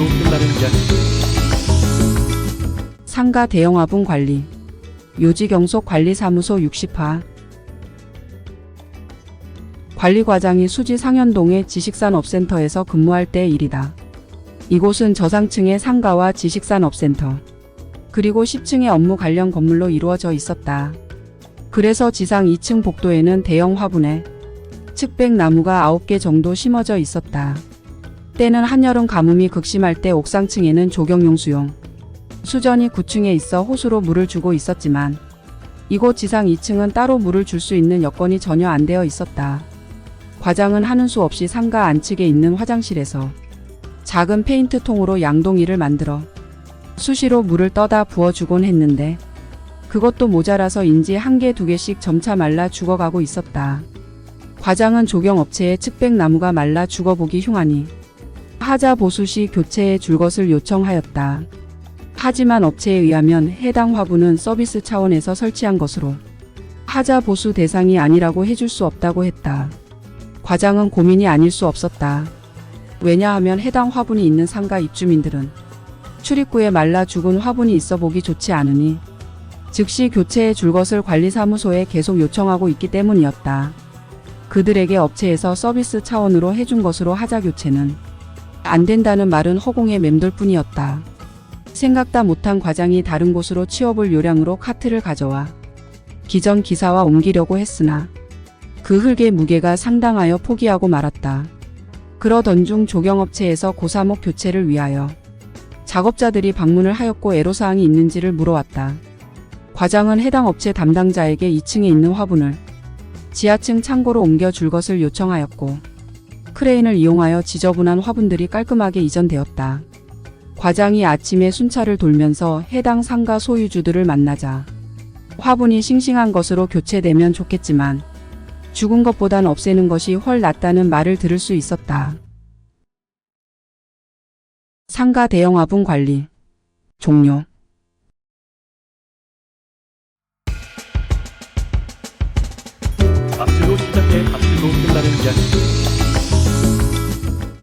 답실로 끝나는 이야기. 상가 대형 화분 관리 요지경속 관리사무소 60화 관리과장이 수지 상현동의 지식산업센터에서 근무할 때의 일이다. 이곳은 저상층의 상가와 지식산업센터 그리고 10층의 업무 관련 건물로 이루어져 있었다. 그래서 지상 2층 복도에는 대형 화분에 측백 나무가 9개 정도 심어져 있었다. 때는 한여름 가뭄이 극심할 때 옥상층에는 조경용 수용, 수전이 9층에 있어 호수로 물을 주고 있었지만 이곳 지상 2층은 따로 물을 줄 수 있는 여건이 전혀 안 되어 있었다. 과장은 하는 수 없이 상가 안측에 있는 화장실에서 작은 페인트 통으로 양동이를 만들어 수시로 물을 떠다 부어주곤 했는데 그것도 모자라서인지 한 개 두 개씩 점차 말라 죽어가고 있었다. 과장은 조경업체에 측백 나무가 말라 죽어보기 흉하니 하자 보수 시 교체해 줄 것을 요청하였다. 하지만 업체에 의하면 해당 화분은 서비스 차원에서 설치한 것으로 하자 보수 대상이 아니라고 해줄 수 없다고 했다. 과장은 고민이 아닐 수 없었다. 왜냐하면 해당 화분이 있는 상가 입주민들은 출입구에 말라 죽은 화분이 있어 보기 좋지 않으니 즉시 교체해 줄 것을 관리사무소에 계속 요청하고 있기 때문이었다. 그들에게 업체에서 서비스 차원으로 해준 것으로 하자 교체는 안 된다는 말은 허공에 맴돌 뿐이었다. 생각다 못한 과장이 다른 곳으로 취업을 요량으로 카트를 가져와 기존 기사와 옮기려고 했으나 그 흙의 무게가 상당하여 포기하고 말았다. 그러던 중 조경업체에서 고사목 교체를 위하여 작업자들이 방문을 하였고 애로사항이 있는지를 물어왔다. 과장은 해당 업체 담당자에게 2층에 있는 화분을 지하층 창고로 옮겨 줄 것을 요청하였고 크레인을 이용하여 지저분한 화분들이 깔끔하게 이전되었다. 과장이 아침에 순찰을 돌면서 해당 상가 소유주들을 만나자 화분이 싱싱한 것으로 교체되면 좋겠지만 죽은 것보단 없애는 것이 훨 낫다는 말을 들을 수 있었다. 상가 대형 화분 관리 종료 답실로 시작해 답실로 끝나는 이야기.